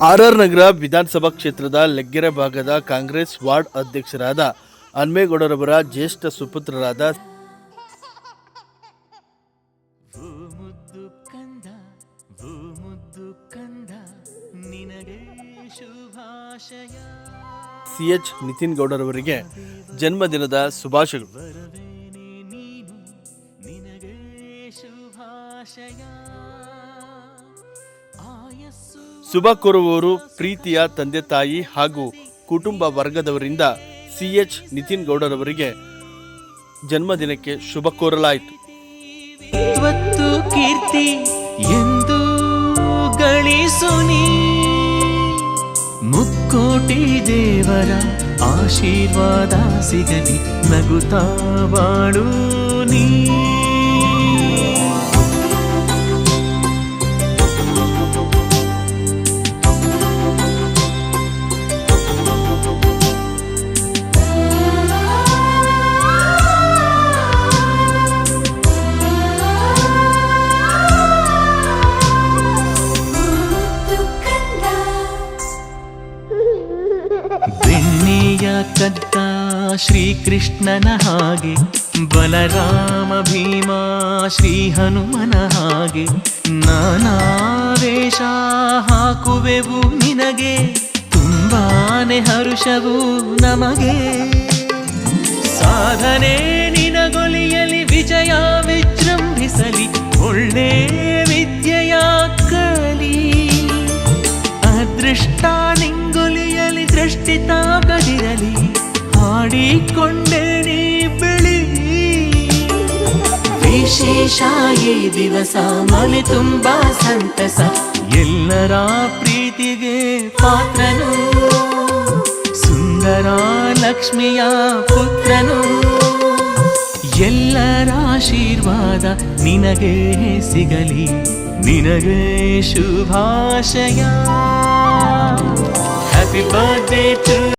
RR ನಗರ ವಿಧಾನಸಭಾ ಕ್ಷೇತ್ರದ ಲೆಗ್ಗೆರೆ ಭಾಗದ ಕಾಂಗ್ರೆಸ್ ವಾರ್ಡ್ ಅಧ್ಯಕ್ಷರಾದ ಹನ್ಮೇಗೌಡರವರ ಜ್ಯೇಷ್ಠ ಸುಪುತ್ರರಾದ ಸಿ ಎಚ್ ನಿತಿನ್ ಗೌಡರವರಿಗೆ ಜನ್ಮದಿನದ ಶುಭಾಶಯಗಳು. ಶುಭಾಶಯ. ಆಯಸ್ಸು ಶುಭ ಕೋರುವವರು ಪ್ರೀತಿಯ ತಂದೆ ತಾಯಿ ಹಾಗೂ ಕುಟುಂಬ ವರ್ಗದವರಿಂದ ಸಿಎಚ್ ನಿತಿನ್ ಗೌಡರವರಿಗೆ ಜನ್ಮದಿನಕ್ಕೆ ಶುಭ ಕೋರಲಾಯಿತು. ಕೀರ್ತಿ ಎಂದು ಗಳಿಸು ನೀ. ಮುಕ್ಕೋಟಿ ದೇವರ ಆಶೀರ್ವಾದ ಸಿಗಲಿ, ನಗುತ್ತಾ ಬಾಳು ನೀ. ಬೆಣ್ಣೆಯ ಕದ್ದ ಶ್ರೀಕೃಷ್ಣನ ಹಾಗೆ, ಬಲರಾಮ ಭೀಮ ಶ್ರೀ ಹನುಮನ ಹಾಗೆ ನಾನಾವೇಶ ಹಾಕುವೆವು ನಿನಗೆ, ತುಂಬಾನೆ ಹರುಷವು ನಮಗೆ. ಸಾಧನೆ ನಿನಗೊಲಿಯಲಿ ವಿಜಯ ತಾಗದಿರಲಿ ಹಾಡಿಕೊಂಡೆ ನೀ ಬಿಳಿ. ವಿಶೇಷ ಈ ದಿವಸ ಮನೆ ತುಂಬಾ ಸಂತಸ. ಎಲ್ಲರ ಪ್ರೀತಿಗೆ ಪಾತ್ರನು. ಸುಂದರ ಲಕ್ಷ್ಮಿಯ ಪುತ್ರನು. ಎಲ್ಲರ ಆಶೀರ್ವಾದ ನಿನಗೆ ಸಿಗಲಿ ನಿನಗೆ ಶುಭಾಶಯ. Happy birthday to